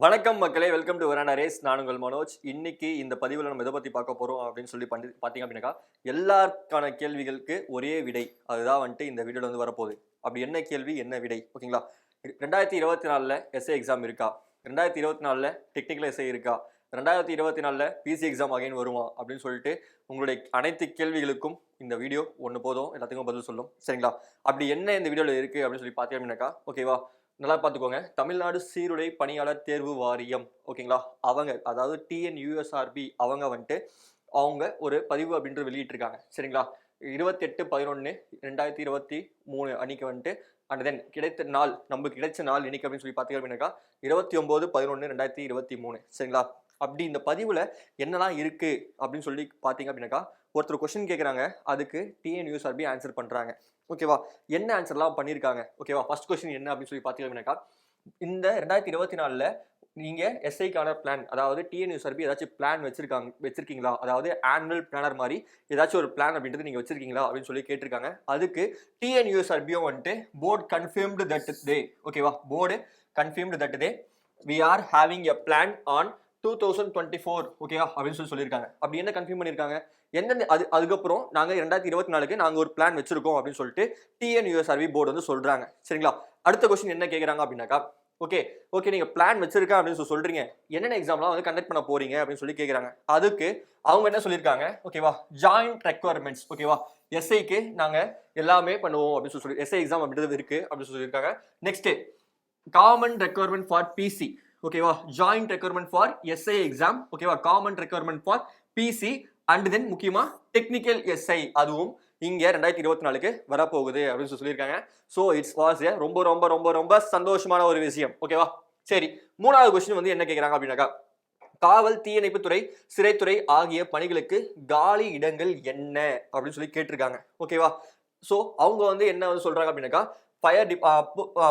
வணக்கம் மக்களே welcome to வராண்டா race நான் உங்கள் மனோஜ். இன்னைக்கு இந்த பதிவில் நம்ம எதை பற்றி பார்க்க போகிறோம் அப்படின்னு சொல்லி பண்ணி பார்த்தீங்க அப்படின்னாக்கா எல்லாருக்கான கேள்விகளுக்கு ஒரே விடை. அதுதான் வந்துட்டு இந்த வீடியோவில் வந்து வரப்போகுது. அப்படி என்ன கேள்வி என்ன விடை? ஓகேங்களா? ரெண்டாயிரத்தி இருபத்தி நாலில் எஸ்ஏ எக்ஸாம் இருக்கா? ரெண்டாயிரத்தி இருபத்தி நாலில் டெக்னிக்கல் எஸ்ஏ இருக்கா? ரெண்டாயிரத்தி இருபத்தி நாலில் பிசி எக்ஸாம் அகைன் வருமா? அப்படின்னு சொல்லிட்டு உங்களுடைய அனைத்து கேள்விகளுக்கும் இந்த வீடியோ ஒன்று போதும். எல்லாத்துக்கும் பதில் சொல்லும். சரிங்களா? அப்படி என்ன இந்த வீடியோவில் இருக்குது அப்படின்னு சொல்லி பார்த்தீங்க அப்படின்னாக்கா ஓகேவா நல்லா பார்த்துக்கோங்க. தமிழ்நாடு சீருடை பணியாளர் தேர்வு வாரியம் ஓகேங்களா? அவங்க அதாவது டிஎன்யூஎஸ்ஆர்பி அவங்க வந்துட்டு அவங்க ஒரு பதிவு அப்படின்ட்டு வெளியிட்டிருக்காங்க. சரிங்களா? இருபத்தெட்டு பதினொன்று ரெண்டாயிரத்தி இருபத்தி மூணு அன்னைக்கு வந்துட்டு அண்ட் தென் கிடைத்த நாள் நமக்கு கிடைச்ச நாள் இன்னைக்கு அப்படின்னு சொல்லி பார்த்தீங்க அப்படின்னாக்கா இருபத்தி ஒம்பது பதினொன்று ரெண்டாயிரத்தி இருபத்தி மூணு. சரிங்களா? அப்படி இந்த பதிவில் என்னெல்லாம் இருக்குது அப்படின்னு சொல்லி பார்த்தீங்க அப்படின்னாக்கா ஒருத்தர் கொஷின் கேட்குறாங்க அதுக்கு டிஎன்யூஎஸ்ஆர்பி ஆன்சர் பண்ணுறாங்க ஓகேவா என்ன ஆன்சர்லாம் பண்ணியிருக்காங்க ஓகேவா ஃபர்ஸ்ட் கொஸ்டின் என்ன அப்படின்னு சொல்லி பார்த்தீங்கன்னாக்கா இந்த ரெண்டாயிரத்தி இருபத்தி நாலில் நீங்கள் எஸ்ஐக்கான பிளான் அதாவது டிஎன்யூஎஸ்ஆர்பி ஏதாச்சும் பிளான் வச்சிருக்காங்க வச்சிருக்கீங்களா? அதாவது ஆனுவல் பிளானர் மாதிரி ஏதாச்சும் ஒரு பிளான் அப்படின்றது நீங்கள் வச்சிருக்கீங்களா? அப்படின்னு சொல்லி கேட்டிருக்காங்க. அதுக்கு டிஎன்யூஎஸ்ஆர்பியும் வந்துட்டு போர்டு கன்ஃபேம்டு தட் டே ஓகேவா board confirmed that day we are having a plan on two thousand twenty four ஓகேவா அப்படின்னு சொல்லி சொல்லியிருக்காங்க. அப்படி என்ன கன்ஃபியூம் பண்ணியிருக்காங்க? எந்தெந்த அது அதுக்கப்புறம் நாங்கள் ரெண்டாயிரத்தி இருபத்தி நாலுக்கு நாங்கள் ஒரு பிளான் வச்சிருக்கோம் அப்படின்னு சொல்லிட்டு டிஎன்யூஎஸ்ஆர்வி போர்டு வந்து சொல்கிறாங்க சரிங்களா? அடுத்த கொஸ்டின் என்ன கேட்குறாங்க அப்படின்னாக்கா ஓகே ஓகே நீங்கள் பிளான் வச்சிருக்கேன் அப்படின்னு சொல்லி சொல்கிறீங்க என்னென்ன எக்ஸாம்லாம் வந்து கண்டக்ட் பண்ண போறீங்க அப்படின்னு சொல்லி கேட்குறாங்க அதுக்கு அவங்க என்ன சொல்லியிருக்காங்க? ஓகேவா ஜாயிண்ட் ரெக்குவயர்மெண்ட்ஸ் ஓகேவா எஸ்ஐக்கு நாங்கள் எல்லாமே பண்ணுவோம் அப்படின்னு சொல்லி சொல்லி எஸ்ஐ எக்ஸாம் அப்படின்றது இருக்குது அப்படின்னு சொல்லியிருக்காங்க. Next common requirement for PC ஓகேவா joint requirement for SI exam ஓகேவா common requirement for PC and then முக்கியமா டெக்னிக்கல் எஸ்ஐ அதுவும் இங்க ரெண்டாயிரத்தி இருபத்தி நாலுக்கு வரப்போகுது அப்படின்னு சொல்லி சொல்லியிருக்காங்க. ஸோ இட்ஸ் வாஸ் ரொம்ப ரொம்ப ரொம்ப ரொம்ப சந்தோஷமான ஒரு விஷயம். ஓகேவா சரி. மூணாவது கொஸ்டின் வந்து என்ன கேட்குறாங்க அப்படின்னாக்கா காவல் தீயணைப்புத்துறை சிறைத்துறை ஆகிய பணிகளுக்கு காலி இடங்கள் என்ன? அப்படின்னு சொல்லி கேட்டிருக்காங்க. ஓகேவா ஸோ அவங்க வந்து என்ன வந்து சொல்றாங்க அப்படின்னாக்கா fire the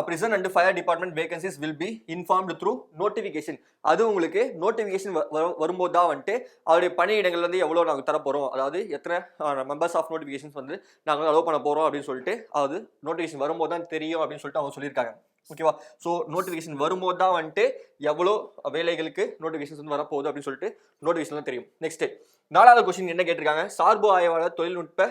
prison and fire department vacancies will be informed through notification அது உங்களுக்கு நோட்டிஃபிகேஷன் வரும்போது தான் வந்துட்டு அவருடைய பணியிடங்கள் வந்து எவ்வளோ நாங்கள் தர போகிறோம் அதாவது எத்தனை மெம்பர்ஸ் ஆஃப் நோட்டிஃபிகேஷன்ஸ் வந்து நாங்கள் அலோவ் பண்ண போகிறோம் அப்படின்னு சொல்லிட்டு அது நோட்டிஃபிகேஷன் வரும்போது தான் தெரியும் அப்படின்னு சொல்லிட்டு அவங்க சொல்லியிருக்காங்க. ஓகேவா ஸோ நோட்டிஃபிகேஷன் வரும்போது தான் வந்துட்டு எவ்வளோ வேலைகளுக்கு நோட்டிஃபிகேஷன்ஸ் வந்து வரப்போகுது அப்படின்னு சொல்லிட்டு நோட்டிஃபிகேஷன் தெரியும். நெக்ஸ்ட் நாலாவது கொஸ்டின் என்ன கேட்டிருக்காங்க? சார்பு ஆய்வாளர் தொழில்நுட்ப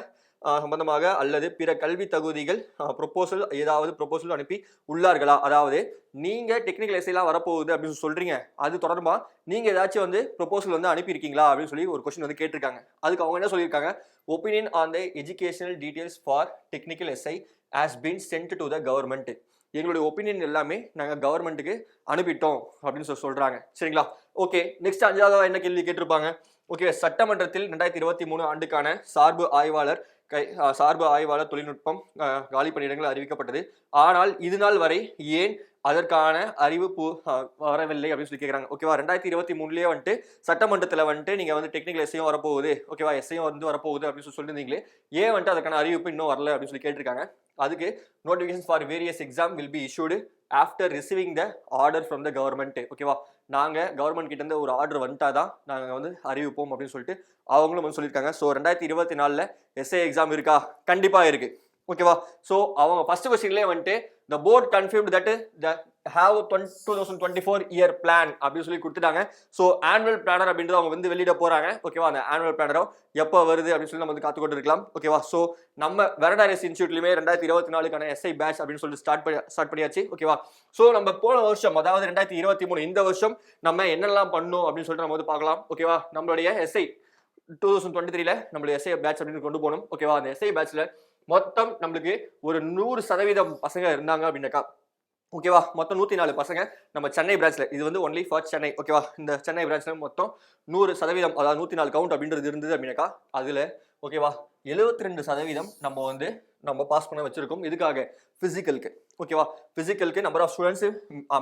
சம்பந்தமாக அல்லது பிற கல்வி தகுதிகள் ப்ரொப்போசல் ஏதாவது ப்ரொப்போசல் அனுப்பி உள்ளார்களா? அதாவது நீங்கள் டெக்னிக்கல் எஸ்ஐலாம் வரப்போகுது அப்படின்னு சொல்லி சொல்றீங்க. அது தொடர்பாக நீங்கள் ஏதாச்சும் வந்து ப்ரொபோசல் வந்து அனுப்பியிருக்கீங்களா? அப்படின்னு சொல்லி ஒரு கொஸ்டின் வந்து கேட்டிருக்காங்க. அதுக்கு அவங்க என்ன சொல்லியிருக்காங்க? Opinion on the educational details for technical SI has been sent to the government எங்களுடைய ஒப்பீனியன் எல்லாமே நாங்கள் கவர்மெண்ட்டுக்கு அனுப்பிட்டோம் அப்படின்னு சொல்லி சொல்கிறாங்க சரிங்களா? ஓகே நெக்ஸ்ட் அஞ்சாவது என்ன கேள்வி கேட்டிருப்பாங்க? ஓகே சட்டமன்றத்தில் ரெண்டாயிரத்தி இருபத்தி மூணு ஆண்டுக்கான சார்பு ஆய்வாளர் கை சார்பு ஆய்வாளர் தொழில்நுட்பம் காலி பணியிடங்கள் அறிவிக்கப்பட்டது. ஆனால் இது நாள் வரை ஏன் அதற்கான அறிவு வரவில்லை அப்படின்னு சொல்லி கேட்குறாங்க ஓகேவா ரெண்டாயிரத்தி இருபத்தி மூணுலேயே வந்துட்டு சட்டமன்றத்தில் வந்துட்டு நீங்கள் வந்து டெக்னிக்கல் எஸ்ஐயும் வரப்போகுது. ஓகேவா எஸ்ஐயும் வந்து வரப்போகுது அப்படின்னு சொல்லி சொல்லியிருந்தீங்களே ஏன் வந்துட்டு அதுக்கான அறிவிப்பு இன்னும் வரல அப்படின்னு சொல்லி கேட்டிருக்காங்க. அதுக்கு notification for various exam will be issued after receiving the order from the government ஓகேவா நாங்கள் கவர்மெண்ட் கிட்ட இருந்து ஒரு ஆர்டர் வந்துட்டா தான் நாங்கள் வந்து அறிவிப்போம் அப்படின்னு சொல்லிட்டு அவங்களும் வந்து சொல்லியிருக்காங்க. ஸோ ரெண்டாயிரத்தி இருபத்தி நாலில் எஸ்ஏ எக்ஸாம் இருக்கா? கண்டிப்பாக இருக்குது ஓகேவா ஸோ அவங்க ஃபஸ்ட்டு கொஸ்டின்லேயே வந்துட்டு the board confirmed that the have two thousand twenty four year plan அப்படின்னு சொல்லி கொடுத்துட்டாங்க. ஸோ ஆனுவல் பிளானர் அப்படின்றது அவங்க வந்து வெளியிட போகிறாங்க ஓகேவா அந்த ஆனுவல் பிளானரோ எப்போ வருது அப்படின்னு சொல்லி நம்ம வந்து காத்துக்கொண்டு இருக்கலாம் ஓகேவா ஸோ நம்ம வெரடாரிஸ் இன்ஸ்டியூட்லையுமே ரெண்டாயிரத்தி இருபத்தி நாலுக்கான எஸ்ஐ பேட்ச் அப்படின்னு சொல்லிட்டு ஸ்டார்ட் பண்ணி ஸ்டார்ட் பண்ணியாச்சு. ஓகேவா ஸோ நம்ம போன வருஷம் அதாவது ரெண்டாயிரத்தி இருபத்தி மூணு இந்த வருஷம் நம்ம என்னெல்லாம் பண்ணோம் அப்படின்னு சொல்லிட்டு நம்ம வந்து பார்க்கலாம். ஓகேவா நம்மளுடைய எஸ்ஐ டூ தௌசண்ட் டுவெண்ட்டி த்ரீல நம்மளுடைய எஸ்ஐ பேட்ச் அப்படின்னு கொண்டு போகணும் ஓகேவா அந்த எஸ்ஐ பேட்ச்சில் மொத்தம் நம்மளுக்கு ஒரு நூறு சதவீதம் பசங்க இருந்தாங்க அப்படின்னாக்கா ஓகேவா மொத்தம் நூற்றி நாலு பசங்க நம்ம சென்னை பிரான்ச்சில் இது வந்து ஒன்லி ஃபார் சென்னை ஓகேவா இந்த சென்னை பிரான்ச்சில் மொத்தம் நூறு சதவீதம் அதாவது நூற்றி நாலு கவுண்ட் அப்படின்றது இருந்தது அப்படின்னாக்கா அதில் ஓகேவா? எழுபத்தி ரெண்டு சதவீதம் நம்ம வந்து நம்ம பாஸ் பண்ண வச்சிருக்கோம். இதுக்காக ஃபிசிக்கலுக்கு ஓகேவா? ஃபிசிக்கலுக்கு number of students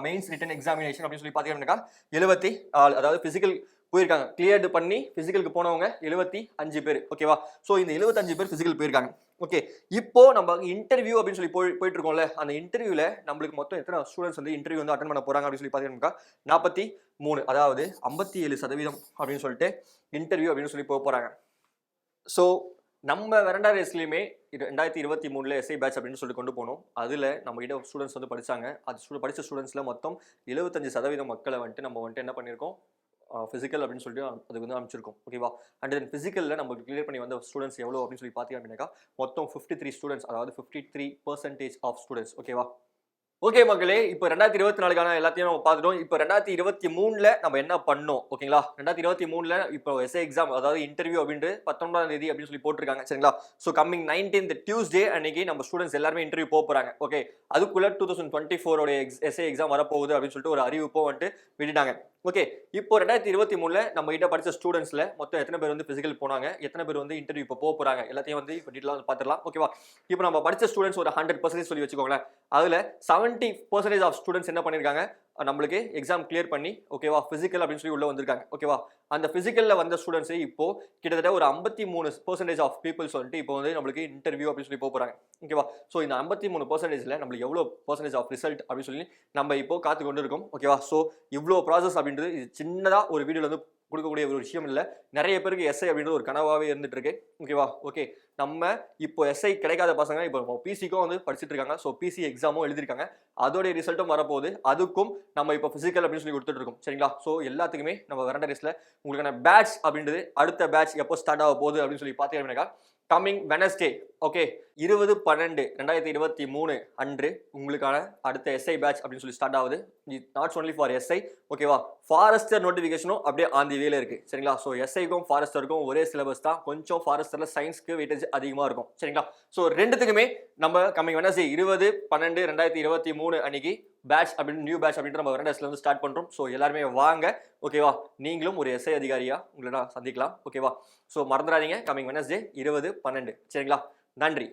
mains written examination அப்படின்னு சொல்லி பார்த்தீங்கன்னாக்கா எழுபத்தி அதாவது ஃபிசிக்கல் போயிருக்காங்க. கிளியர்டு பண்ணி ஃபிசிக்கலுக்கு போனவங்க எழுபத்தி அஞ்சு பேர். ஓகேவா? ஸோ இந்த எழுபத்தஞ்சு பேர் ஃபிசிக்கல் போயிருக்காங்க. ஓகே. இப்போ நம்ம இன்டர்வியூ அப்படின்னு சொல்லி போய் போயிட்டு இருக்கோம்ல அந்த இன்டர்வியூல நம்மளுக்கு மொத்தம் எத்தனை ஸ்டூடெண்ட்ஸ் வந்து இன்டர்வியூ வந்து அட்டன் பண்ண போறாங்க அப்படின்னு சொல்லி பார்த்தீங்கன்னா நாற்பத்தி மூணு அதாவது ஐம்பத்தி ஏழு சதவீதம் அப்படின்னு சொல்லிட்டு இன்டர்வியூ அப்படின்னு சொல்லி போக போறாங்க. ஸோ நம்ம வெரண்டா ரேஸ்லையுமே ரெண்டாயிரத்தி இருபத்தி மூணுல எஸ்ஐ பேட்ச் அப்படின்னு சொல்லி கொண்டு போனோம். அதில் நம்ம கிட்ட ஸ்டூடெண்ட்ஸ் வந்து படிச்சாங்க. அது ஸ்டூ படித்த ஸ்டூடெண்ட்ஸில் மொத்தம் எழுபத்தஞ்சு சதவீதம் மக்களை வந்துட்டு நம்ம வந்துட்டு என்ன பண்ணியிருக்கோம் ஃபிசிக்கல் அப்படின்னு சொல்லிட்டு அதுக்கு வந்து அமைச்சிருக்கோம் ஓகேவா அண்ட் தென் ஃபிசிக்கலில் நம்ம கிளியர் பண்ணி வந்த ஸ்டூடெண்ட்ஸ் எவ்வளோ அப்படின்னு சொல்லி பார்த்தீங்க அப்படின்னாக்கா மொத்தம் ஃபிஃப்டி த்ரீ ஸ்டூடெண்ட்ஸ் அதாவது fifty three percentage of students ஓகேவா ஓகே மக்களே இப்போ ரெண்டாயிரத்தி இருபத்தி நாலுக்கான எல்லாத்தையும் நம்ம பார்த்துட்டோம். இப்போ ரெண்டாயிரத்தி இருபத்தி மூணுல நம்ம என்ன பண்ணோம்? ஓகேங்களா ரெண்டாயிரத்தி இருபத்தி மூணுல இப்போ எஸ்ஏ எக்ஸாம் அதாவது இன்டர்வியூ அப்படின்ட்டு பத்தொன்பதாம் தேதி அப்படின்னு சொல்லி போட்டிருக்காங்க. சரிங்களா? ஸோ கம்மிங் நைன்டீன்த் டியூஸ்டே அன்னைக்கு நம்ம ஸ்டூடெண்ட்ஸ் எல்லாருமே இன்டர்வியூ போக போறாங்க. ஓகே அதுக்குள்ள டூ தௌசண்ட் டுவெண்ட்டி ஃபோரோட எஸ்ஏ எக்ஸாம் வரப்போகுது அப்படின்னு சொல்லிட்டு ஒரு அறிவிப்போ வந்துட்டு விட்டுட்டாங்க. ஓகே இப்போ ரெண்டாயிரத்தி இருபத்தி மூணுல நம்ம கிட்ட படிச்ச ஸ்டூடெண்ட்ஸ்ல மொத்தம் எத்தனை பேர் வந்து பிசிக்கல் போனாங்க? எத்தனை பேர் வந்து இன்டர்வியூ இப்போ போக போறாங்க? எல்லாத்தையும் வந்து இப்போ டீட்டெயிலாக பார்த்துடலாம். ஓகேவா இப்போ நம்ம படிச்ச ஸ்டூடெண்ட்ஸ் ஒரு ஹண்ட்ரட் பர்சன்டேஜ் சொல்லி வச்சுக்கோங்களேன். அதுல செவன்ட்டி பர்சன்டேஜ் ஆஃப் ஸ்டூடெண்ட்ஸ் என்ன பண்ணியிருக்காங்க நம்மளுக்கு எக்ஸாம் கிளியர் பண்ணி ஓகேவா ஃபிசிக்கல் அப்படின்னு சொல்லி உள்ளே வந்திருக்காங்க. ஓகேவா அந்த ஃபிசிக்கலில் வந்த ஸ்டூடெண்ட்ஸே இப்போ கிட்டத்தட்ட ஒரு ஐம்பத்தி மூணு பர்சன்டேஜ் ஆஃப் பீப்புள்ஸ் வந்துட்டு இப்போ வந்து நம்மளுக்கு இன்டர்வியூ அப்படின்னு சொல்லி போக ஓகேவா ஸோ இந்த ஐம்பத்தி மூணு பர்சன்டேஜில் நம்மளுக்கு எவ்வளோ பர்சன்டேஜ் ஆஃப் ரிசல்ட் அப்படின்னு சொல்லி நம்ம இப்போ காத்து கொண்டு இருக்கோம் ஓகேவா ஸோ இவ்வளோ ப்ராசஸ் அப்படின்றது இது சின்னதாக ஒரு வீடியோவில் வந்து கொடுக்கக்கூடிய ஒரு விஷயம் இல்லை. நிறைய பேருக்கு எஸ்ஐ அப்படின்றது ஒரு கனவாகவே இருந்துட்டு இருக்கு ஓகேவா ஓகே நம்ம இப்போ எஸ்ஐ கிடைக்காத பசங்க இப்போ பிசிக்கும் வந்து படிச்சுட்டு இருக்காங்க. ஸோ பிசி எக்ஸாமும் எழுதிருக்காங்க. அதோடைய ரிசல்ட்டும் வரப்போகுது. அதுக்கும் நம்ம இப்போ ஃபிசிக்கல் அப்படின்னு சொல்லி கொடுத்துட்டு இருக்கோம். சரிங்களா? ஸோ எல்லாத்துக்குமே நம்ம வரண்ட ரேஸில் உங்களுக்கான பேட்ச் அப்படின்றது அடுத்த பேட்ச் எப்போ ஸ்டார்ட் ஆக போகுது அப்படின்னு சொல்லி பார்த்தீங்கன்னா கம்மிங் வெனஸ்டே ஓகே இருபது பன்னெண்டு ரெண்டாயிரத்தி இருபத்தி மூணு அன்று உங்களுக்கான அடுத்த எஸ்ஐ பேட்ச் அப்படின்னு சொல்லி ஸ்டார்ட் ஆகுது. நாட்ஸ் ஒன்லி ஃபார் எஸ்ஐ ஓகேவா ஃபாரஸ்டர் நோட்டிஃபிகேஷனும் அப்படியே ஆந்தி வேல இருக்கு. சரிங்களா? ஸோ எஸ்ஐக்கும் ஃபாரஸ்டருக்கும் ஒரே சிலபஸ் தான். கொஞ்சம் ஃபாரஸ்டரில் சயின்ஸ்க்கு வெயிட்டேஜ் அதிகமாக இருக்கும். சரிங்களா? ஸோ ரெண்டுத்துக்குமே நம்ம கம்மிங் வெனஸ்டே இருபது பன்னெண்டு ரெண்டாயிரத்தி இருபத்தி மூணு அன்னைக்கு பேட்ச் அப்படின்னு நியூ பேட்ச் அப்படின்ற நம்ம வெரண்டஸ்ல இருந்து ஸ்டார்ட் பண்ணுறோம் ஸோ எல்லாருமே வாங்க. ஓகேவா நீங்களும் ஒரு எஸ்ஐ அதிகாரியா உங்களை நான் சந்திக்கலாம். ஓகேவா ஸோ மறந்துடாதீங்க. கமிங் வெனஸ்டே இருபது பன்னெண்டு. சரிங்களா? நன்றி.